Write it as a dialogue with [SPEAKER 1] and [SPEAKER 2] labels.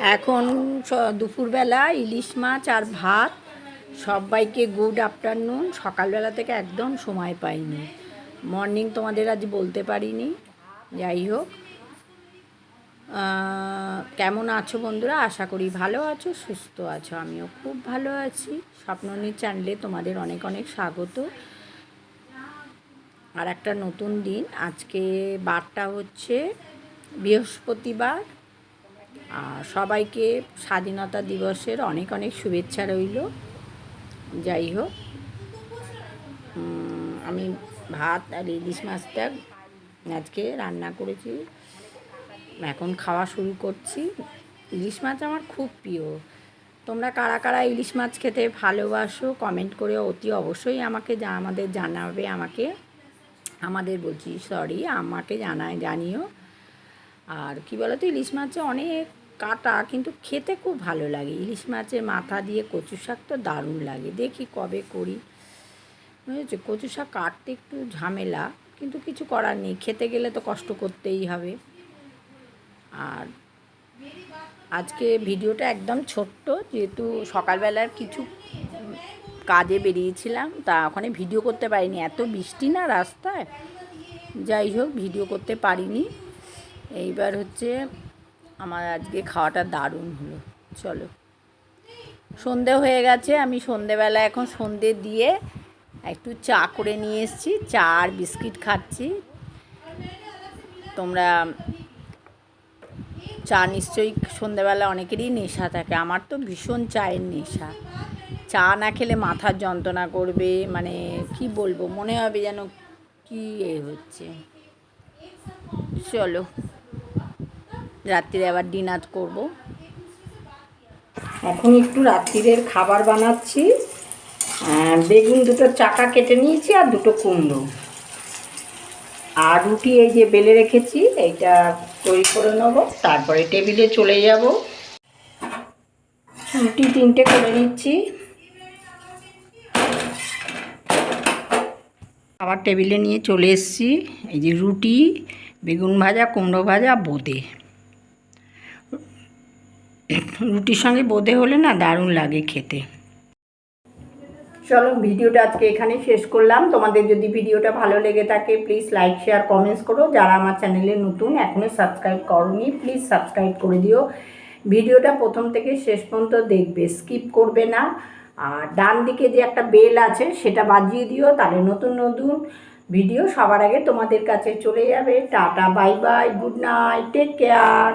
[SPEAKER 1] এখন দুপুরবেলা ইলিশ মাছ আর ভাত, সবাইকে গুড আফটারনুন সকালবেলা থেকে একদম সময় পাইনি। মর্নিং তোমাদের আজ বলতে পারিনি। যাই হোক। কেমন আছো বন্ধুরা? আশা করি ভালো আছো, সুস্থ আছো। আমিও খুব ভালো আছি। স্বপ্ননীর চ্যানেলে তোমাদের অনেক অনেক স্বাগত। আর একটা নতুন দিন। আজকে বারটা হচ্ছে বৃহস্পতিবার। সবাইকে স্বাধীনতা দিবসের অনেক অনেক শুভেচ্ছা রইল। যাই হোক আমি ভাত আর ইলিশ মাছটা আজকে রান্না করেছি। এখন খাওয়া শুরু করছি। ইলিশ মাছ আমার খুব প্রিয়। তোমরা কারা কারা ইলিশ মাছ খেতে ভালোবাসো কমেন্ট করে অতি অবশ্যই আমাকে আমাদের জানাবে, আমাকে, আমাদের বলছি সরি আমাকে জানায়, জানিও। আর কি বলতো, ইলিশ মাছে অনেক কাটা কিন্তু খেতে খুব ভালো লাগে। ইলিশ মাছের মাথা দিয়ে কচু শাক তো দারুণ লাগে। দেখি কবে করি। বুঝেছ? কচু শাক কাটতে একটু ঝামেলা, কিন্তু কিছু করার নেই। খেতে গেলে তো কষ্ট করতেই হবে। আর আজকে ভিডিওটা একদম ছোট্ট, যেহেতু সকালবেলার কিছু কাজে বেরিয়েছিলাম, তা ওখানে ভিডিও করতে পারিনি। এত বৃষ্টি না রাস্তায়। যাই হোক, ভিডিও করতে পারিনি। এইবার হচ্ছে আমার আজকে খাওয়াটা দারুণ হলো। চলো। সন্ধে হয়ে গেছে, আমি সন্ধেবেলা এখন সন্ধে দিয়ে একটু চা করে নিয়ে এসেছি, চা আর বিস্কিট খাচ্ছি। তোমরা চা নিশ্চয়ই সন্ধেবেলা অনেকেরই নেশা থাকে, আমার তো ভীষণ চায়ের নেশা। চা না খেলে মাথার যন্ত্রণা করবে মানে কি বলব, মনে হবে যেন কি এ হচ্ছে। চলো। রাত্রিরে আবার ডিনার করব। এখন একটু রাত্রিরের খাবার বানাচ্ছি। বেগুন দুটো চাকা কেটে নিয়েছি আর দুটো কুমড়ো। আর রুটি এই যে বেলে রেখেছি, এইটা তৈরি করে নেব, তারপরে টেবিলে চলে যাব। রুটি তিনটে করে নিচ্ছি। আবার টেবিলে নিয়ে চলে এসেছি, এই যে রুটি, বেগুন ভাজা, কুমড়ো ভাজা, বোঁদে। রুটির সঙ্গে বোঁদে হলে না দারুণ লাগে খেতে। চলো, ভিডিওটা আজকে এখানে শেষ করলাম। তোমাদের যদি ভিডিওটা ভালো লেগে থাকে প্লিজ লাইক শেয়ার কমেন্টস করো। যারা আমার চ্যানেলে নতুন এখনও সাবস্ক্রাইব করনি প্লিজ সাবস্ক্রাইব করে দিও। ভিডিওটা প্রথম থেকে শেষ পর্যন্ত দেখবে স্কিপ করবে না। আর ডান দিকে যে একটা বেল আছে, সেটা বাজিয়ে দিও, তাহলে নতুন নতুন ভিডিও সবার আগে তোমাদের কাছে চলে যাবে। Tata bye bye good night take care